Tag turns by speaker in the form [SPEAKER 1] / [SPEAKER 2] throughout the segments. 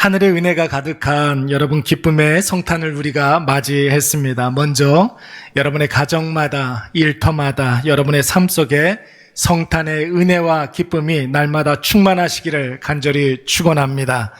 [SPEAKER 1] 하늘의 은혜가 가득한 여러분 기쁨의 성탄을 우리가 맞이했습니다. 먼저 여러분의 가정마다 일터마다 여러분의 삶 속에 성탄의 은혜와 기쁨이 날마다 충만하시기를 간절히 축원합니다.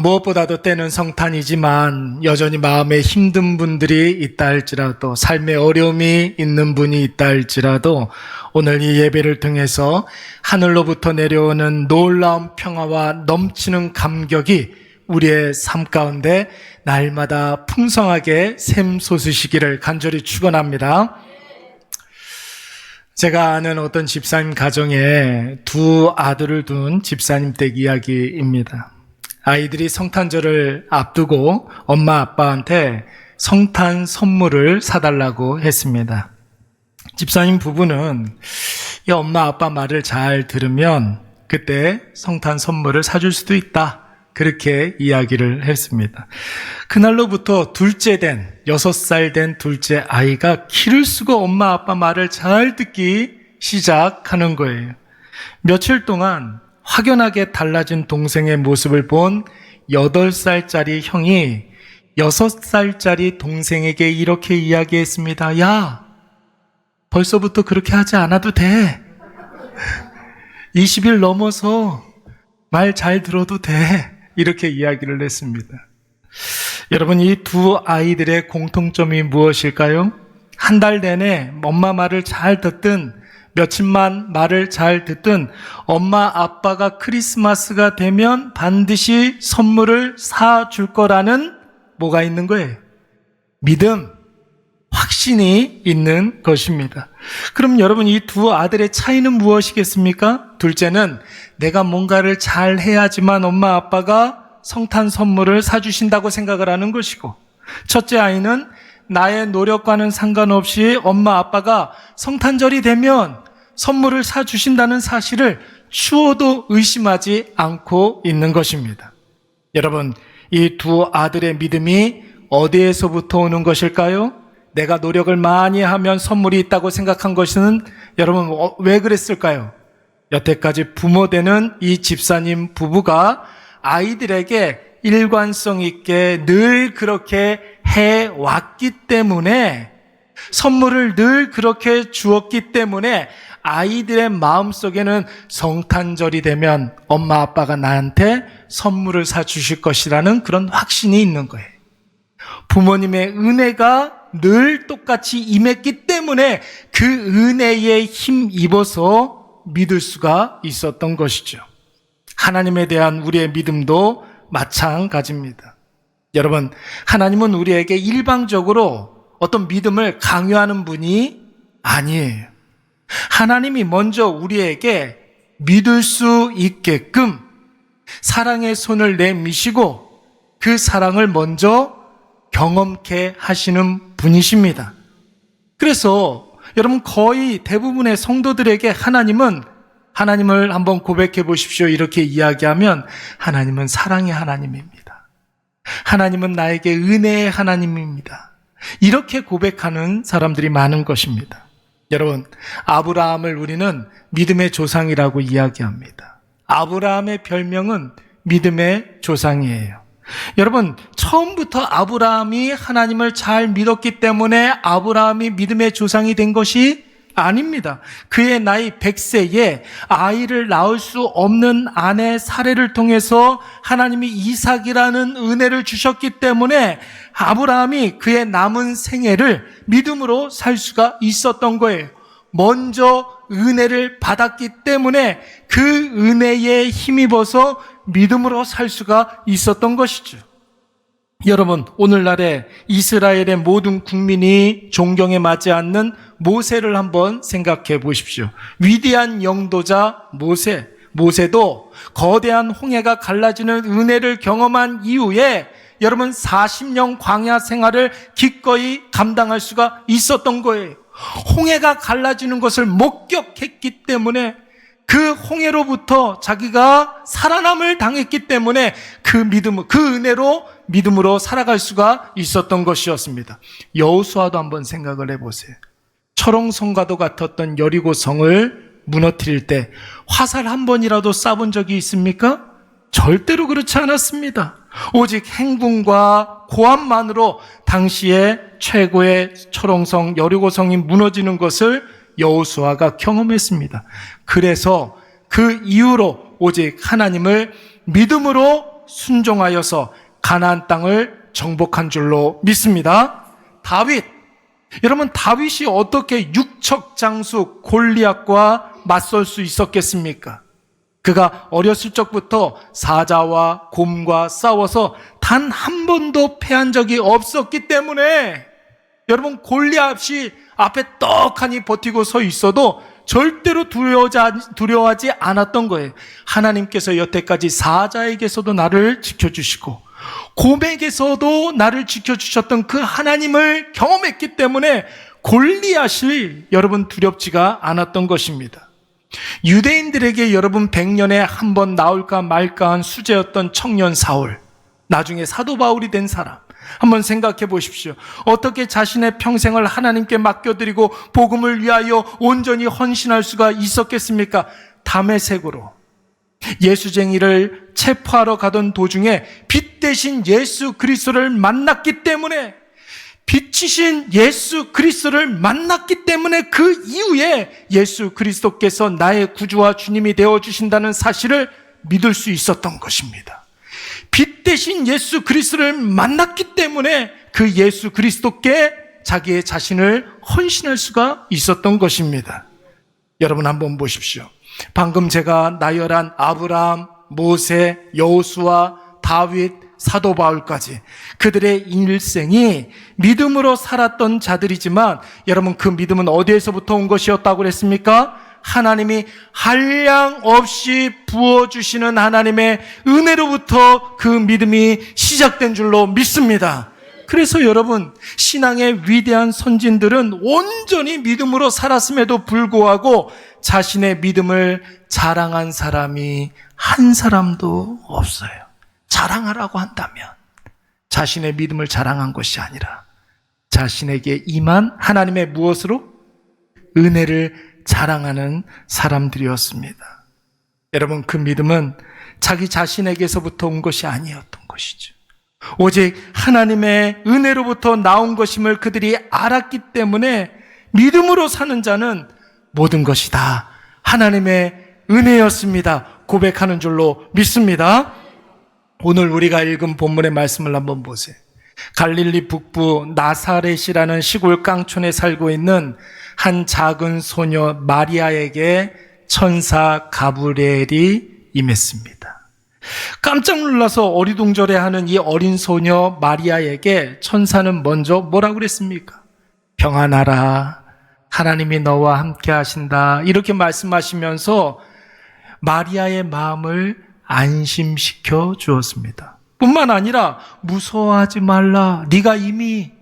[SPEAKER 1] 무엇보다도 때는 성탄이지만 여전히 마음에 힘든 분들이 있다 할지라도 삶의 어려움이 있는 분이 있다 할지라도 오늘 이 예배를 통해서 하늘로부터 내려오는 놀라운 평화와 넘치는 감격이 우리의 삶 가운데 날마다 풍성하게 샘솟으시기를 간절히 축원합니다. 제가 아는 어떤 집사님 가정에 두 아들을 둔 집사님 댁 이야기입니다. 아이들이 성탄절을 앞두고 엄마 아빠한테 성탄 선물을 사달라고 했습니다. 집사님 부부는 이 엄마 아빠 말을 잘 들으면 그때 성탄 선물을 사줄 수도 있다. 그렇게 이야기를 했습니다. 그날로부터 둘째 된, 여섯 살 된 둘째 아이가 기를 쓰고 엄마 아빠 말을 잘 듣기 시작하는 거예요. 며칠 동안 확연하게 달라진 동생의 모습을 본 여덟 살짜리 형이 여섯 살짜리 동생에게 이렇게 이야기했습니다. 야, 벌써부터 그렇게 하지 않아도 돼. 20일 넘어서 말 잘 들어도 돼. 이렇게 이야기를 했습니다. 여러분, 이 두 아이들의 공통점이 무엇일까요? 한 달 내내 엄마 말을 잘 듣든 며칠만 말을 잘 듣든 엄마 아빠가 크리스마스가 되면 반드시 선물을 사 줄 거라는 뭐가 있는 거예요? 믿음, 확신이 있는 것입니다. 그럼 여러분 이 두 아들의 차이는 무엇이겠습니까? 둘째는 내가 뭔가를 잘 해야지만 엄마 아빠가 성탄 선물을 사주신다고 생각을 하는 것이고 첫째 아이는 나의 노력과는 상관없이 엄마 아빠가 성탄절이 되면 선물을 사주신다는 사실을 추워도 의심하지 않고 있는 것입니다. 여러분, 이 두 아들의 믿음이 어디에서부터 오는 것일까요? 내가 노력을 많이 하면 선물이 있다고 생각한 것은 여러분 어, 왜 그랬을까요? 여태까지 부모 되는 이 집사님 부부가 아이들에게 일관성 있게 늘 그렇게 해 왔기 때문에 선물을 늘 그렇게 주었기 때문에 아이들의 마음 속에는 성탄절이 되면 엄마 아빠가 나한테 선물을 사주실 것이라는 그런 확신이 있는 거예요. 부모님의 은혜가 늘 똑같이 임했기 때문에 그 은혜에 힘 입어서 믿을 수가 있었던 것이죠. 하나님에 대한 우리의 믿음도 마찬가지입니다. 여러분, 하나님은 우리에게 일방적으로 어떤 믿음을 강요하는 분이 아니에요. 하나님이 먼저 우리에게 믿을 수 있게끔 사랑의 손을 내미시고 그 사랑을 먼저 경험케 하시는 분이십니다. 그래서 여러분 거의 대부분의 성도들에게 하나님은 하나님을 한번 고백해 보십시오. 이렇게 이야기하면 하나님은 사랑의 하나님입니다. 하나님은 나에게 은혜의 하나님입니다. 이렇게 고백하는 사람들이 많은 것입니다. 여러분, 아브라함을 우리는 믿음의 조상이라고 이야기합니다. 아브라함의 별명은 믿음의 조상이에요. 여러분, 처음부터 아브라함이 하나님을 잘 믿었기 때문에 아브라함이 믿음의 조상이 된 것이 아닙니다. 그의 나이 100세에 아이를 낳을 수 없는 아내 사례를 통해서 하나님이 이삭이라는 은혜를 주셨기 때문에 아브라함이 그의 남은 생애를 믿음으로 살 수가 있었던 거예요. 먼저 은혜를 받았기 때문에 그 은혜에 힘입어서 믿음으로 살 수가 있었던 것이죠. 여러분, 오늘날에 이스라엘의 모든 국민이 존경에 맞지 않는 모세를 한번 생각해 보십시오. 위대한 영도자 모세. 모세도 거대한 홍해가 갈라지는 은혜를 경험한 이후에 여러분 40년 광야 생활을 기꺼이 감당할 수가 있었던 거예요. 홍해가 갈라지는 것을 목격했기 때문에 그 홍해로부터 자기가 살아남을 당했기 때문에 그 믿음, 그 은혜로 믿음으로 살아갈 수가 있었던 것이었습니다. 여호수아도 한번 생각을 해보세요. 철옹성과도 같았던 여리고 성을 무너뜨릴 때 화살 한 번이라도 쏴본 적이 있습니까? 절대로 그렇지 않았습니다. 오직 행군과 고함만으로 당시의 최고의 철옹성 여리고성이 무너지는 것을 여호수아가 경험했습니다. 그래서 그 이후로 오직 하나님을 믿음으로 순종하여서 가나안 땅을 정복한 줄로 믿습니다. 다윗 여러분 다윗이 어떻게 육척 장수 골리앗과 맞설 수 있었겠습니까? 그가 어렸을 적부터 사자와 곰과 싸워서 단 한 번도 패한 적이 없었기 때문에 여러분 골리앗이 앞에 떡하니 버티고 서 있어도 절대로 두려워하지, 않았던 거예요. 하나님께서 여태까지 사자에게서도 나를 지켜주시고 곰에게서도 나를 지켜주셨던 그 하나님을 경험했기 때문에 골리앗이 여러분 두렵지가 않았던 것입니다. 유대인들에게 여러분 100년에 한 번 나올까 말까 한 수제였던 청년 사울. 나중에 사도 바울이 된 사람. 한번 생각해 보십시오. 어떻게 자신의 평생을 하나님께 맡겨드리고 복음을 위하여 온전히 헌신할 수가 있었겠습니까? 담의 색으로 예수쟁이를 체포하러 가던 도중에 빛 대신 예수 그리스도를 만났기 때문에 빛이신 예수 그리스도를 만났기 때문에 그 이후에 예수 그리스도께서 나의 구주와 주님이 되어 주신다는 사실을 믿을 수 있었던 것입니다. 빛 대신 예수 그리스도를 만났기 때문에 그 예수 그리스도께 자기의 자신을 헌신할 수가 있었던 것입니다. 여러분 한번 보십시오. 방금 제가 나열한 아브라함, 모세, 여호수아, 다윗, 사도 바울까지 그들의 일생이 믿음으로 살았던 자들이지만 여러분 그 믿음은 어디에서부터 온 것이었다고 그랬습니까? 하나님이 한량 없이 부어주시는 하나님의 은혜로부터 그 믿음이 시작된 줄로 믿습니다. 그래서 여러분, 신앙의 위대한 선진들은 온전히 믿음으로 살았음에도 불구하고 자신의 믿음을 자랑한 사람이 한 사람도 없어요. 자랑하라고 한다면 자신의 믿음을 자랑한 것이 아니라 자신에게 임한 하나님의 무엇으로? 은혜를 자랑하는 사람들이었습니다. 여러분, 그 믿음은 자기 자신에게서부터 온 것이 아니었던 것이죠. 오직 하나님의 은혜로부터 나온 것임을 그들이 알았기 때문에 믿음으로 사는 자는 모든 것이 다 하나님의 은혜였습니다. 고백하는 줄로 믿습니다. 오늘 우리가 읽은 본문의 말씀을 한번 보세요. 갈릴리 북부 나사렛이라는 시골 깡촌에 살고 있는 한 작은 소녀 마리아에게 천사 가브리엘이 임했습니다. 깜짝 놀라서 어리둥절해 하는 이 어린 소녀 마리아에게 천사는 먼저 뭐라고 그랬습니까? 평안하라. 하나님이 너와 함께 하신다. 이렇게 말씀하시면서 마리아의 마음을 안심시켜 주었습니다. 뿐만 아니라 무서워하지 말라. 네가 이미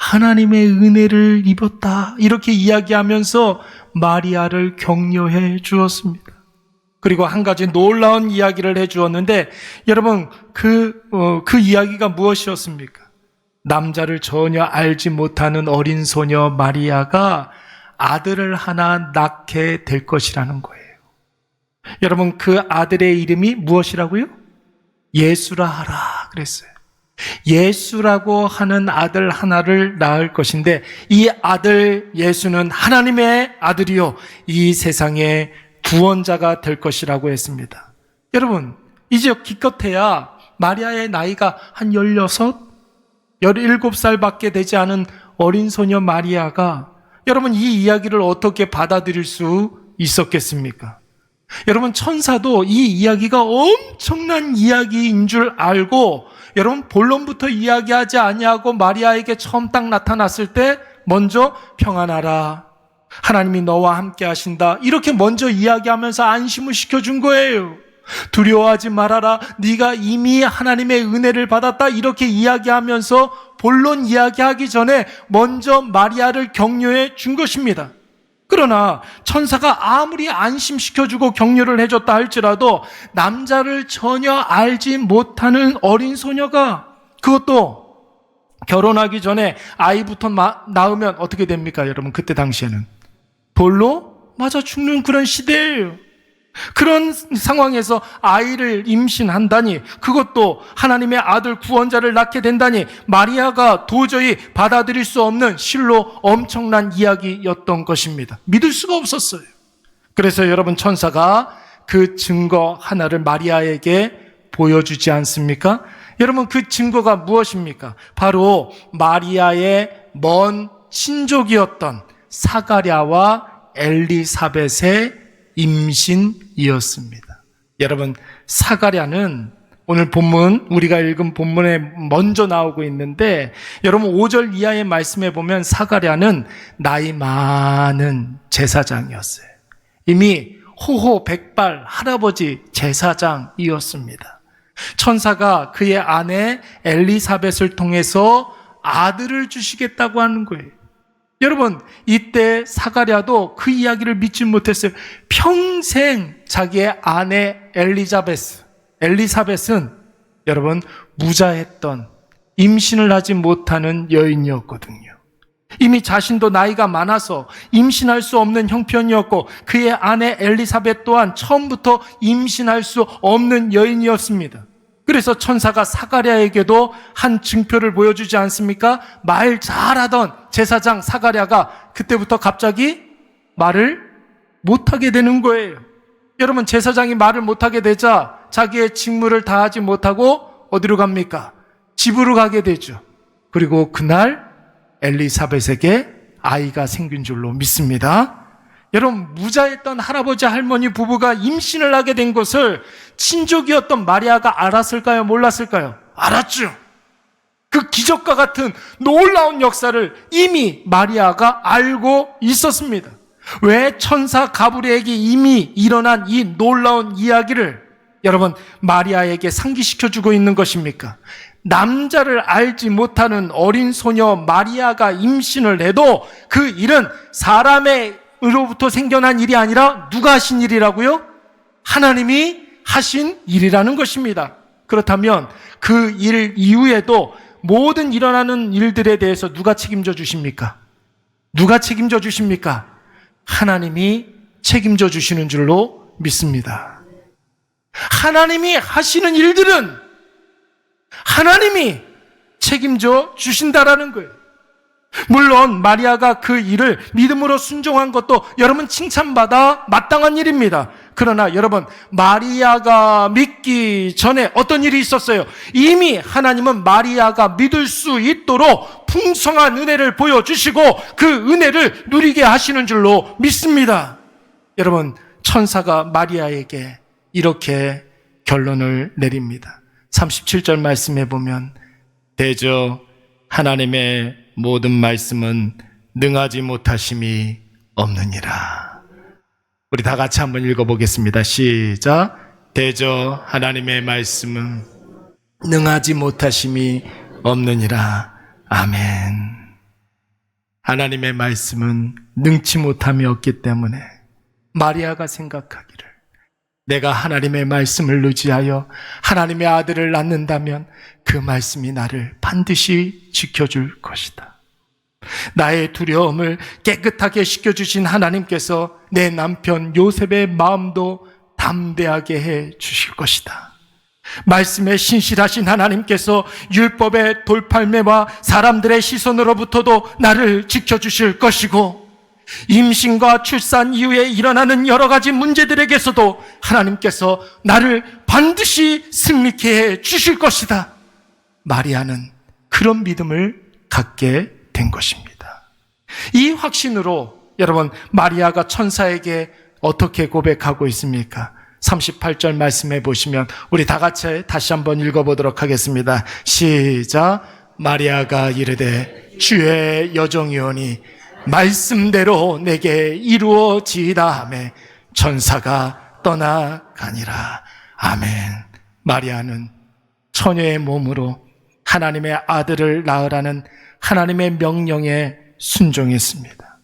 [SPEAKER 1] 하나님의 은혜를 입었다. 이렇게 이야기하면서 마리아를 격려해 주었습니다. 그리고 한 가지 놀라운 이야기를 해 주었는데 여러분 그, 어, 그 이야기가 무엇이었습니까? 남자를 전혀 알지 못하는 어린 소녀 마리아가 아들을 하나 낳게 될 것이라는 거예요. 여러분 그 아들의 이름이 무엇이라고요? 예수라 하라 그랬어요. 예수라고 하는 아들 하나를 낳을 것인데 이 아들 예수는 하나님의 아들이요 이 세상의 구원자가 될 것이라고 했습니다. 여러분 이제 기껏해야 마리아의 나이가 한 16, 17살밖에 되지 않은 어린 소녀 마리아가 여러분 이 이야기를 어떻게 받아들일 수 있었겠습니까? 여러분 천사도 이 이야기가 엄청난 이야기인 줄 알고 여러분 본론부터 이야기하지 아니하고 마리아에게 처음 딱 나타났을 때 먼저 평안하라. 하나님이 너와 함께 하신다. 이렇게 먼저 이야기하면서 안심을 시켜 준 거예요. 두려워하지 말아라. 네가 이미 하나님의 은혜를 받았다. 이렇게 이야기하면서 본론 이야기하기 전에 먼저 마리아를 격려해 준 것입니다. 그러나 천사가 아무리 안심시켜주고 격려를 해줬다 할지라도 남자를 전혀 알지 못하는 어린 소녀가 그것도 결혼하기 전에 아이부터 낳으면 어떻게 됩니까, 여러분? 그때 당시에는 돌로 맞아 죽는 그런 시대예요. 그런 상황에서 아이를 임신한다니, 그것도 하나님의 아들 구원자를 낳게 된다니, 마리아가 도저히 받아들일 수 없는 실로 엄청난 이야기였던 것입니다. 믿을 수가 없었어요. 그래서 여러분 천사가 그 증거 하나를 마리아에게 보여주지 않습니까? 여러분 그 증거가 무엇입니까? 바로 마리아의 먼 친족이었던 사가랴와 엘리사벳의 임신이었습니다. 여러분 사가랴는 오늘 본문 우리가 읽은 본문에 먼저 나오고 있는데 여러분 5절 이하의 말씀에 보면 사가랴는 나이 많은 제사장이었어요. 이미 호호 백발 할아버지 제사장이었습니다. 천사가 그의 아내 엘리사벳을 통해서 아들을 주시겠다고 하는 거예요. 여러분, 이때 사가랴도 그 이야기를 믿지 못했어요. 평생 자기의 아내 엘리자베스, 엘리사벳은 여러분, 무자했던 임신을 하지 못하는 여인이었거든요. 이미 자신도 나이가 많아서 임신할 수 없는 형편이었고 그의 아내 엘리사벳 또한 처음부터 임신할 수 없는 여인이었습니다. 그래서 천사가 사가랴에게도 한 증표를 보여주지 않습니까? 말 잘하던 제사장 사가랴가 그때부터 갑자기 말을 못하게 되는 거예요. 여러분 제사장이 말을 못하게 되자 자기의 직무를 다하지 못하고 어디로 갑니까? 집으로 가게 되죠. 그리고 그날 엘리사벳에게 아이가 생긴 줄로 믿습니다. 여러분, 무자했던 할아버지 할머니 부부가 임신을 하게 된 것을 친족이었던 마리아가 알았을까요? 몰랐을까요? 알았죠. 그 기적과 같은 놀라운 역사를 이미 마리아가 알고 있었습니다. 왜 천사 가브리에게 이미 일어난 이 놀라운 이야기를 여러분 마리아에게 상기시켜 주고 있는 것입니까? 남자를 알지 못하는 어린 소녀 마리아가 임신을 해도 그 일은 사람의 로부터 생겨난 일이 아니라 누가 하신 일이라고요? 하나님이 하신 일이라는 것입니다. 그렇다면 그 일 이후에도 모든 일어나는 일들에 대해서 누가 책임져 주십니까? 누가 책임져 주십니까? 하나님이 책임져 주시는 줄로 믿습니다. 하나님이 하시는 일들은 하나님이 책임져 주신다라는 거예요. 물론 마리아가 그 일을 믿음으로 순종한 것도 여러분 칭찬받아 마땅한 일입니다. 그러나 여러분 마리아가 믿기 전에 어떤 일이 있었어요? 이미 하나님은 마리아가 믿을 수 있도록 풍성한 은혜를 보여주시고 그 은혜를 누리게 하시는 줄로 믿습니다. 여러분 천사가 마리아에게 이렇게 결론을 내립니다. 37절 말씀해 보면 대저 하나님의 모든 말씀은 능하지 못하심이 없느니라. 우리 다 같이 한번 읽어보겠습니다. 시작. 대저 하나님의 말씀은 능하지 못하심이 없느니라. 아멘. 하나님의 말씀은 능치 못함이 없기 때문에 마리아가 생각하기를 내가 하나님의 말씀을 의지하여 하나님의 아들을 낳는다면 그 말씀이 나를 반드시 지켜줄 것이다. 나의 두려움을 깨끗하게 씻겨주신 하나님께서 내 남편 요셉의 마음도 담대하게 해 주실 것이다. 말씀에 신실하신 하나님께서 율법의 돌팔매와 사람들의 시선으로부터도 나를 지켜주실 것이고 임신과 출산 이후에 일어나는 여러 가지 문제들에게서도 하나님께서 나를 반드시 승리케 해 주실 것이다. 마리아는 그런 믿음을 갖게 된 것입니다. 이 확신으로 여러분 마리아가 천사에게 어떻게 고백하고 있습니까? 38절 말씀해 보시면 우리 다 같이 다시 한번 읽어 보도록 하겠습니다. 시작. 마리아가 이르되 주의 여정이오니 말씀대로 내게 이루어지다 하매 천사가 떠나가니라. 아멘. 마리아는 처녀의 몸으로 하나님의 아들을 낳으라는 하나님의 명령에 순종했습니다.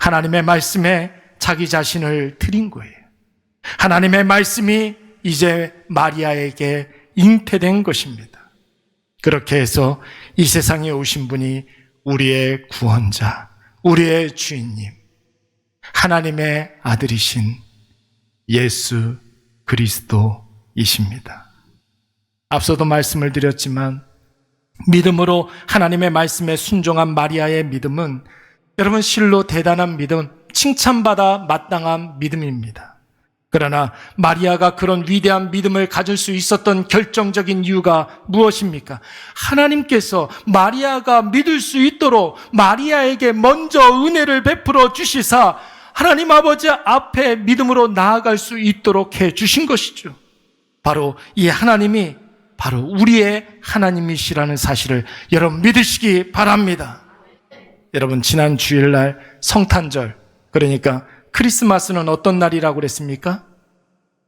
[SPEAKER 1] 하나님의 말씀에 자기 자신을 드린 거예요. 하나님의 말씀이 이제 마리아에게 잉태된 것입니다. 그렇게 해서 이 세상에 오신 분이 우리의 구원자, 우리의 주인님, 하나님의 아들이신 예수 그리스도이십니다. 앞서도 말씀을 드렸지만 믿음으로 하나님의 말씀에 순종한 마리아의 믿음은 여러분 실로 대단한 믿음, 칭찬받아 마땅한 믿음입니다. 그러나 마리아가 그런 위대한 믿음을 가질 수 있었던 결정적인 이유가 무엇입니까? 하나님께서 마리아가 믿을 수 있도록 마리아에게 먼저 은혜를 베풀어 주시사 하나님 아버지 앞에 믿음으로 나아갈 수 있도록 해 주신 것이죠. 바로 이 하나님이 바로 우리의 하나님이시라는 사실을 여러분 믿으시기 바랍니다. 여러분 지난 주일날 성탄절 그러니까 크리스마스는 어떤 날이라고 그랬습니까?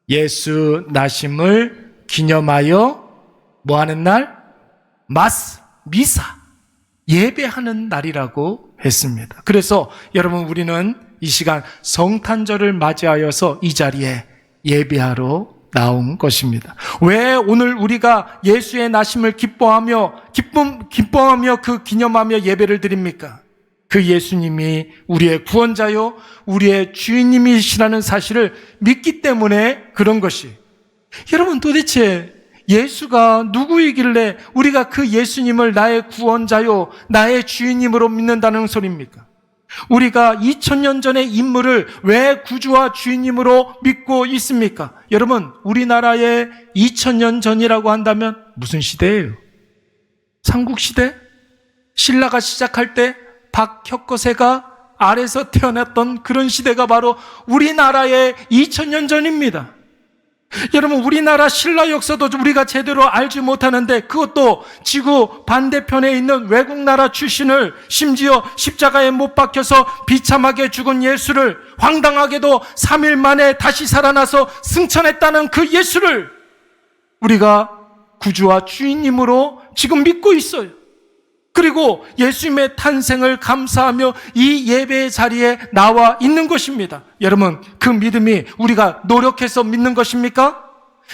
[SPEAKER 1] 예수 나심을 기념하여 뭐 하는 날? 마스 미사 예배하는 날이라고 했습니다. 그래서 여러분 우리는 이 시간 성탄절을 맞이하여서 이 자리에 예배하러 나온 것입니다. 왜 오늘 우리가 예수의 나심을 기뻐하며 기쁨 기뻐하며 그 기념하며 예배를 드립니까? 그 예수님이 우리의 구원자요, 우리의 주인님이시라는 사실을 믿기 때문에 그런 것이. 여러분 도대체 예수가 누구이길래 우리가 그 예수님을 나의 구원자요, 나의 주인님으로 믿는다는 소리입니까? 우리가 2000년 전의 인물을 왜 구주와 주인님으로 믿고 있습니까? 여러분, 우리나라의 2000년 전이라고 한다면 무슨 시대예요? 삼국시대? 신라가 시작할 때 박혁거세가 아래서 태어났던 그런 시대가 바로 우리나라의 2000년 전입니다. 여러분, 우리나라 신라 역사도 우리가 제대로 알지 못하는데 그것도 지구 반대편에 있는 외국 나라 출신을 심지어 십자가에 못 박혀서 비참하게 죽은 예수를 황당하게도 3일 만에 다시 살아나서 승천했다는 그 예수를 우리가 구주와 주인님으로 지금 믿고 있어요. 그리고 예수님의 탄생을 감사하며 이 예배의 자리에 나와 있는 것입니다. 여러분, 그 믿음이 우리가 노력해서 믿는 것입니까?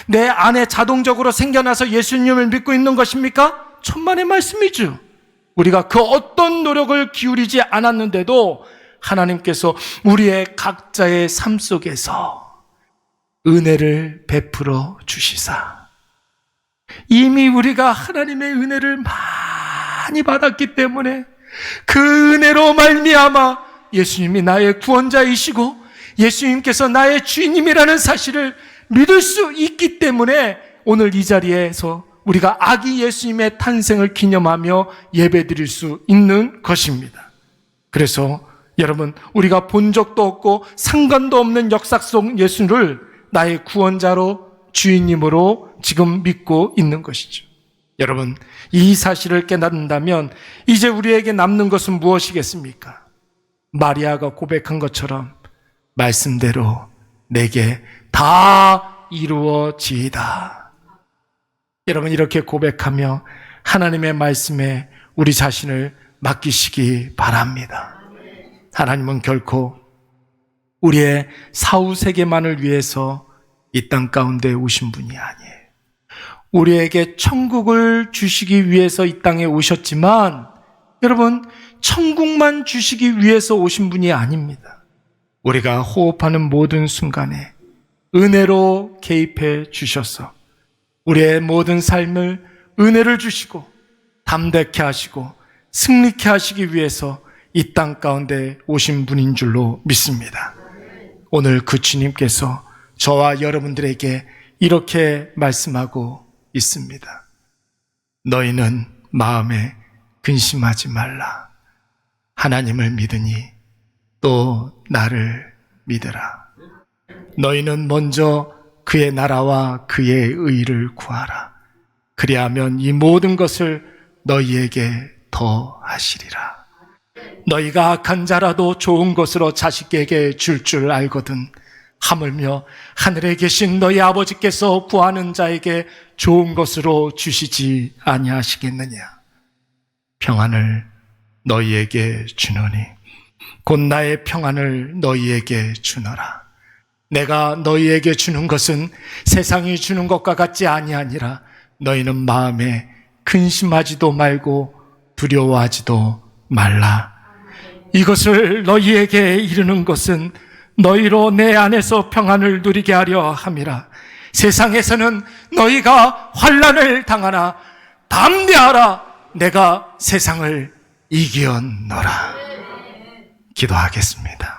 [SPEAKER 1] 내 안에 자동적으로 생겨나서 예수님을 믿고 있는 것입니까? 천만의 말씀이죠. 우리가 그 어떤 노력을 기울이지 않았는데도 하나님께서 우리의 각자의 삶 속에서 은혜를 베풀어 주시사. 이미 우리가 하나님의 은혜를 많이 받았기 때문에 그 은혜로 말미암아 예수님이 나의 구원자이시고 예수님께서 나의 주인님이라는 사실을 믿을 수 있기 때문에 오늘 이 자리에서 우리가 아기 예수님의 탄생을 기념하며 예배드릴 수 있는 것입니다. 그래서 여러분 우리가 본 적도 없고 상관도 없는 역사 속 예수를 나의 구원자로 주인님으로 지금 믿고 있는 것이죠. 여러분, 이 사실을 깨닫는다면 이제 우리에게 남는 것은 무엇이겠습니까? 마리아가 고백한 것처럼 말씀대로 내게 다 이루어지이다. 여러분, 이렇게 고백하며 하나님의 말씀에 우리 자신을 맡기시기 바랍니다. 하나님은 결코 우리의 사후 세계만을 위해서 이 땅 가운데 오신 분이 아니에요. 우리에게 천국을 주시기 위해서 이 땅에 오셨지만 여러분 천국만 주시기 위해서 오신 분이 아닙니다. 우리가 호흡하는 모든 순간에 은혜로 개입해 주셔서 우리의 모든 삶을 은혜를 주시고 담대케 하시고 승리케 하시기 위해서 이 땅 가운데 오신 분인 줄로 믿습니다. 오늘 그 주님께서 저와 여러분들에게 이렇게 말씀하고 있습니다. 너희는 마음에 근심하지 말라. 하나님을 믿으니 또 나를 믿으라. 너희는 먼저 그의 나라와 그의 의를 구하라. 그리하면 이 모든 것을 너희에게 더 하시리라. 너희가 악한 자라도 좋은 것으로 자식에게 줄줄 알거든. 하물며 하늘에 계신 너희 아버지께서 구하는 자에게 좋은 것으로 주시지 아니하시겠느냐. 평안을 너희에게 주노니 곧 나의 평안을 너희에게 주노라. 내가 너희에게 주는 것은 세상이 주는 것과 같지 아니하니라. 너희는 마음에 근심하지도 말고 두려워하지도 말라. 이것을 너희에게 이르는 것은 너희로 내 안에서 평안을 누리게 하려 함이라. 세상에서는 너희가 환란을 당하나 담대하라. 내가 세상을 이기었노라. 기도하겠습니다.